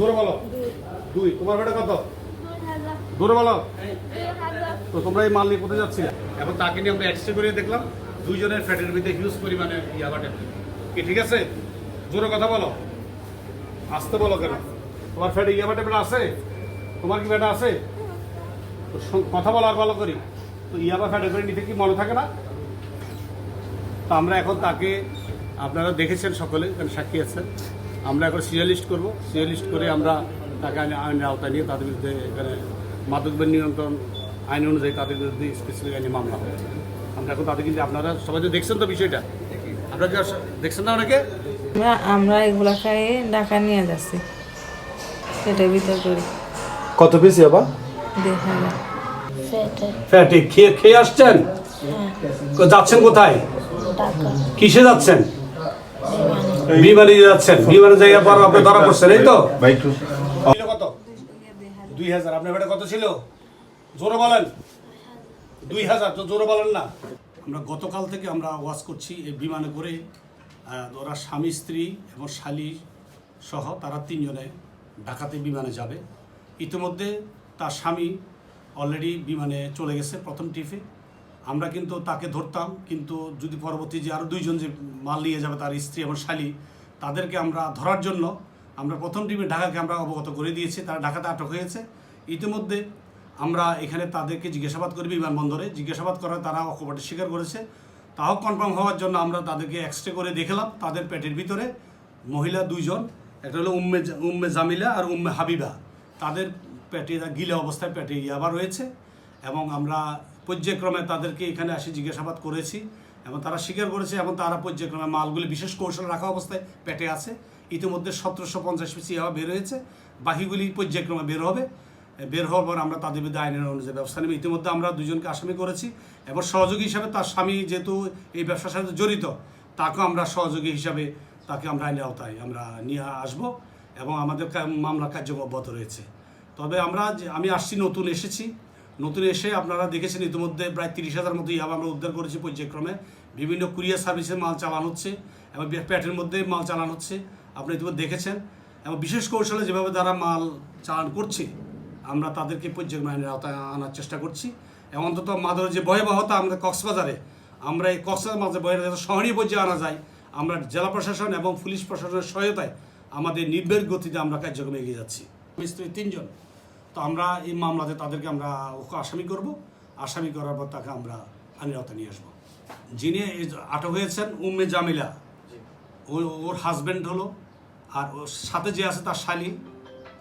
দূরে বলো। দুই তোমার বেটা কত? দূরে বলো। তো তোমরা এই মাল নিয়ে কোথায় যাচ্ছি এবং তাকে নিয়ে আমরা এক্সরে করে দেখলাম। দুইজনের ফ্যাটের ভিতরে হিউজ পরিমাণে ইয়াবা ট্যাবলেট কি ঠিক আছে? জোরে কথা বলো। আসতে বলো কেন? তোমার ফ্যাটে ইয়াবা ট্যাবলেট আছে? তোমার কি ফ্যাটা আছে? তো কথা বলো আর ভালো করি। তো ইয়াবা ফ্যাটে করে নিতে কি মনে থাকে না? তো আমরা এখন তাকে আপনারা দেখেছেন সকলে এখানে সাক্ষী আছেন আমরা এখন সিরিয়ালিস্ট করব। সিরিয়ালিস্ট করে আমরা তাকে আইন আইনের আওতায় নিয়ে তাদের বিরুদ্ধে এখানে মাদকদ্রব্য নিয়ন্ত্রণ আইন অনুযায়ী তাদের বিরুদ্ধে স্পেসিফিক আইনে মামলা হবে। আমরা এখন তাদের কিন্তু আপনারা সবাই তো দেখছেন তো বিষয়টা। আপনারা কি দেখছেন না অনেকে? আমরা আমরা এগুলা খাইয়ে ঢাকা নিয়ে যাচ্ছি। সেটা ভিতর করি। কত পিস ইয়াবা দেখা যায় ফ্যাটে। খেয়ে খেয়ে আসছেন? যাচ্ছেন কোথায়? কিসে যাচ্ছেন? বিমানে যাচ্ছেন। বিমানে যাইয়া পর আপনি ধরা পড়ছেন এই তো? কত? দুই হাজার। আপনার বেটা কত ছিল? জোরে বলেন। দুই হাজার তো জোরে বলেন না। আমরা গতকাল থেকে আমরা ওয়াজ করছি এই বিমানে করে ওরা স্বামী স্ত্রী এবং শালি সহ তারা তিনজনে ঢাকাতে বিমানে যাবে। ইতিমধ্যে তার স্বামী অলরেডি বিমানে চলে গেছে প্রথম ট্রিপে আমরা কিন্তু তাকে ধরতাম, কিন্তু যদি পরবর্তী যে আরও দুইজন যে মাল নিয়ে যাবে, তার স্ত্রী এবং শালি, তাদেরকে আমরা ধরার জন্য আমরা প্রথম টিমে ঢাকাকে আমরা অবগত করে দিয়েছি। তারা ঢাকাতে আটক হয়েছে। ইতিমধ্যে আমরা এখানে তাদেরকে জিজ্ঞাসাবাদ করি বিমানবন্দরে। জিজ্ঞাসাবাদ করার তারা অকপটে স্বীকার করেছে। তাও কনফার্ম হওয়ার জন্য আমরা তাদেরকে এক্সরে করে দেখলাম, তাদের পেটের ভিতরে মহিলা দুইজন, একটা হলো উম্মে উম্মে জামিলা আর উম্মে হাবিবা। তাদের পেটে গিলে অবস্থায় পেটে ইয়াবা রয়েছে এবং আমরা পর্যায়ক্রমে তাদেরকে এখানে আসি জিজ্ঞাসাবাদ করেছি এবং তারা স্বীকার করেছে এবং তারা পর্যায়ক্রমে মালগুলি বিশেষ কৌশল রাখা অবস্থায় পেটে আছে। ইতিমধ্যে সতেরোশো পঞ্চাশ পিসি ইয়াবা বের হয়েছে। বাকিগুলি পর্যায়ক্রমে বের হবে। বের হওয়ার পর আমরা তাদের বিরুদ্ধে আইনের অনুযায়ী ব্যবস্থা নেব। ইতিমধ্যে আমরা দুজনকে আসামি করেছি এবং সহযোগী হিসাবে তার স্বামী যেহেতু এই ব্যবসার সাথে জড়িত, তাকেও আমরা সহযোগী হিসাবে তাকে আমরা আইনের আওতায় আমরা নিয়ে আসব এবং আমাদের মামলা কার্যক্রম অব্যাহত রয়েছে। তবে আমরা আমি আসছি, নতুন এসেছি। নতুন এসে আপনারা দেখেছেন ইতিমধ্যে প্রায় তিরিশ হাজার মতো ইয়াবা আমরা উদ্ধার করেছি পর্যায়ক্রমে। বিভিন্ন কুরিয়ার সার্ভিসে মাল চালানো হচ্ছে এবং প্যাটের মধ্যে মাল চালানো হচ্ছে। আপনি ইতিমধ্যে দেখেছেন। এবং বিশেষ কৌশলে যেভাবে তারা মাল চালান করছে, আমরা তাদেরকে পর্যায়ক্রমে আওতায় আনার চেষ্টা করছি। এবং অন্তত মাদকের যে ভয়াবহতা আমাদের কক্সবাজারে, আমরা এই কক্সবাজার মাঝে ভয়ের যাতে শহরীয় পর্যায়ে আনা যায়, আমরা জেলা প্রশাসন এবং পুলিশ প্রশাসনের সহায়তায় আমাদের নির্বেগ গতিতে আমরা কার্যক্রমে এগিয়ে যাচ্ছি। মিস্ত্রি তিনজন। তো আমরা এই মামলাতে তাদেরকে আমরা ওকে আসামি করব। আসামি করার পর তাকে আমরা আইনের আওতায় নিয়ে আসব। যিনি এই আটক হয়েছেন উম্মে জামিলা ও ওর হাজব্যান্ড হলো আর ওর সাথে যে আছে তার শালী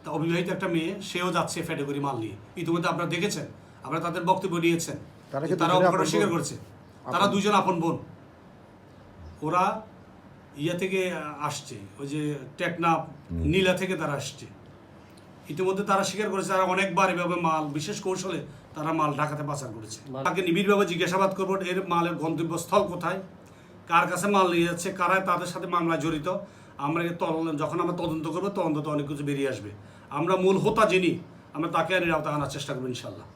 তা অবিবাহিত একটা মেয়ে সেও যাচ্ছে ফেটে করি মাল নিয়ে। ইতিমধ্যে আপনারা দেখেছেন আপনারা তাদের বক্তব্য নিয়েছেন তারা অপরাধ স্বীকার করেছে। তারা দুজন আপন বোন। ওরা ইয়া থেকে আসছে ওই যে টেকনাফ নীলা থেকে তারা আসছে। ইতিমধ্যে তারা স্বীকার করেছে তারা অনেকবার এভাবে মাল বিশেষ কৌশলে তারা মাল ঢাকাতে পাচার করেছে। তাকে নিবিড়ভাবে জিজ্ঞাসাবাদ করব এর মালের গন্তব্যস্থল কোথায়? কার কাছে মাল নিয়ে যাচ্ছে? কারা তাদের সাথে মামলায় জড়িত? আমরা যখন আমরা তদন্ত করব তদন্ত অনেক কিছু বেরিয়ে আসবে। আমরা মূল হোতা যিনি আমরা তাকে আইনের আওতায় আনার চেষ্টা করব ইনশাল্লাহ।